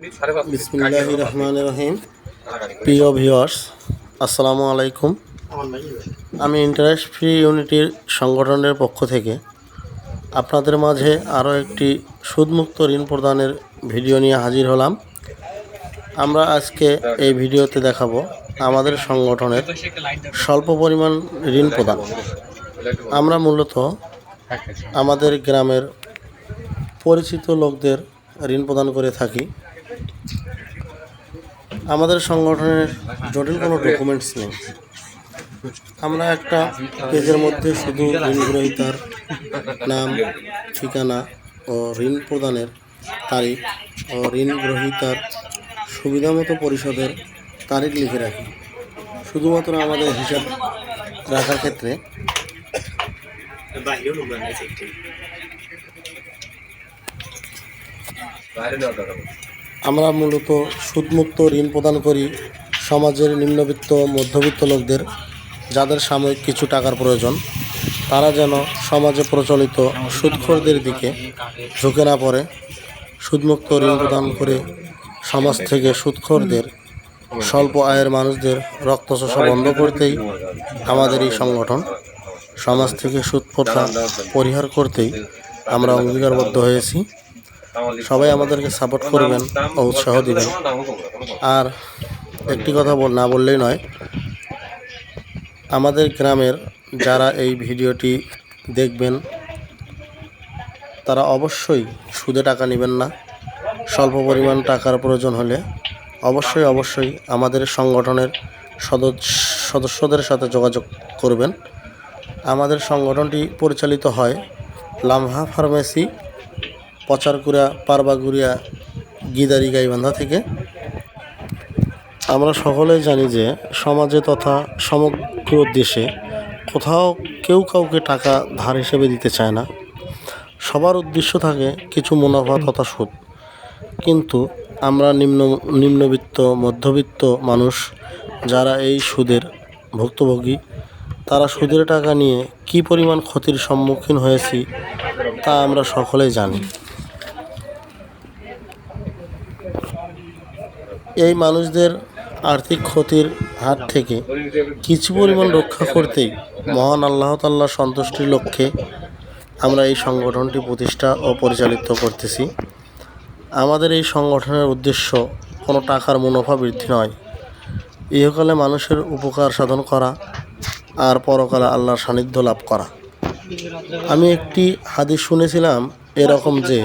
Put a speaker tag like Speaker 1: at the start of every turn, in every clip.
Speaker 1: বিসমিল্লাহ রহমান রহিম প্রিয় ভিওয়ার্স আসসালামু আলাইকুম। আমি ইন্টারেস্ট ফ্রি ইউনিটির সংগঠনের পক্ষ থেকে আপনাদের মাঝে আরও একটি সুদমুক্ত ঋণ প্রদানের ভিডিও নিয়ে হাজির হলাম। আমরা আজকে এই ভিডিওতে দেখাবো আমাদের সংগঠনের স্বল্প পরিমাণ ঋণ প্রদান। আমরা মূলত আমাদের গ্রামের পরিচিত লোকদের ঋণ প্রদান করে থাকি। আমাদের সংগঠনের জটিল কোনো ডকুমেন্টস নেই। আমরা একটা পেজের মধ্যে শুধু ঋণ গ্রহীতার নাম, ঠিকানা ও ঋণ প্রদানের তারিখ ও ঋণ গ্রহীতার সুবিধামতো পরিশোধের তারিখ লিখে রাখি। শুধুমাত্র আমাদের হিসাব রাখার ক্ষেত্রে। আমরা মূলত সুদমুক্ত ঋণ প্রদান করি সমাজের নিম্নবিত্ত, মধ্যবিত্ত লোকদের, যাদের সাময়িক কিছু টাকার প্রয়োজন। তারা যেন সমাজে প্রচলিত সুদখোরদের দিকে ঝুঁকে না পড়ে। সুদমুক্ত ঋণ প্রদান করে সমাজ থেকে সুদখোরদের, স্বল্প আয়ের মানুষদের রক্ত রক্তচোষা বন্ধ করতেই আমাদের এই সংগঠন সমাজ থেকে সুদ প্রথা পরিহার করতেই আমরা অঙ্গীকারবদ্ধ হয়েছি। সবাই আমাদেরকে সাপোর্ট করবেন ও উৎসাহ দিবেন। আর একটি কথা বল না বললেই নয় আমাদের গ্রামের যারা এই ভিডিওটি দেখবেন তারা অবশ্যই সুদে টাকা নেবেন না। স্বল্প পরিমাণ টাকার প্রয়োজন হলে অবশ্যই অবশ্যই আমাদের সংগঠনের সদস্য সদস্যদের সাথে যোগাযোগ করবেন। আমাদের সংগঠনটি পরিচালিত হয় লামহা ফার্মেসি পচারকুড়া পারবাগুড়িয়া গিদারি, গাইবান্ধা থেকে আমরা সকলেই জানি যে সমাজে তথা সমগ্র দেশে কোথাও কেউ কাউকে টাকা ধার হিসেবে দিতে চায় না। সবার উদ্দেশ্য থাকে কিছু মুনাফা তথা সুদ। কিন্তু আমরা নিম্ন, নিম্নবিত্ত, মধ্যবিত্ত মানুষ যারা এই সুদের ভুক্তভোগী, তারা সুদের টাকা নিয়ে কী পরিমাণ ক্ষতির সম্মুখীন হয়েছি তা আমরা সকলেই জানি। এই মানুষদের আর্থিক ক্ষতির হাত থেকে কিছু পরিমাণ রক্ষা করতেই মহান আল্লাহ তাল্লাহ সন্তুষ্টির লক্ষ্যে আমরা এই সংগঠনটি প্রতিষ্ঠা ও পরিচালিত করতেছি। আমাদের এই সংগঠনের উদ্দেশ্য কোনো টাকার মুনাফা বৃদ্ধি নয়। ইহকালে মানুষের উপকার সাধন করা আর পরকালে আল্লাহর সান্নিধ্য লাভ করা। আমি একটি হাদিস শুনেছিলাম এরকম যে,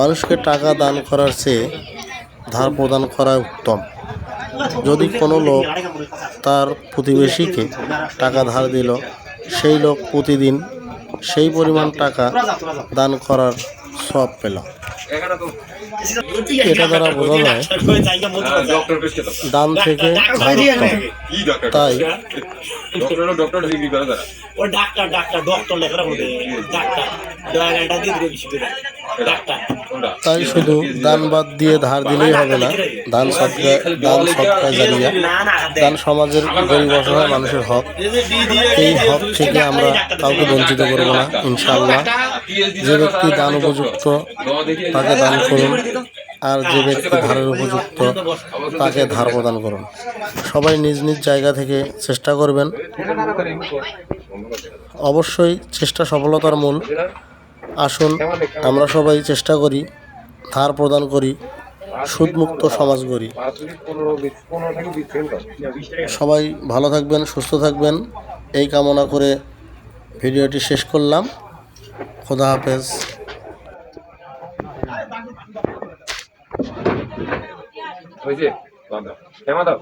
Speaker 1: মানুষকে টাকা দান করার চেয়ে ধার প্রদান করা উত্তম। যদি কোনো লোক তার প্রতিবেশীকে টাকা ধার দিল, সেই লোক প্রতিদিন সেই পরিমাণ টাকা দান করার সব পেল। এটা দ্বারা বোঝা যায়, দান থেকে তাই
Speaker 2: ডাক্তার ডাক্তার, ডক্টর মধ্যে ডাক্তার
Speaker 1: তাই শুধু দান বাদ দিয়ে ধার দিলেই হবে না, দান সৎকা দান সৎকা জারিয়া, দান সমাজের গরিব অসহায় মানুষের হক, এই হক থেকে আমরা কাউকে বঞ্চিত করব না, ইনশাআল্লাহ। যে ব্যক্তি দান উপযুক্ত, তাকে দান করুন, আর যে ব্যক্তি ধারের উপযুক্ত, তাকে ধার প্রদান করুন। সবাই নিজ নিজ জায়গা থেকে চেষ্টা করবেন। অবশ্যই চেষ্টা সফলতার মূল। আসুন আমরা সবাই চেষ্টা করি, ধার প্রদান করি, সুদমুক্ত সমাজ গড়ি। সবাই ভালো থাকবেন, সুস্থ থাকবেন। এই কামনা করে ভিডিওটি শেষ করলাম। খোদা হাফেজ।
Speaker 3: হয়েছে দাও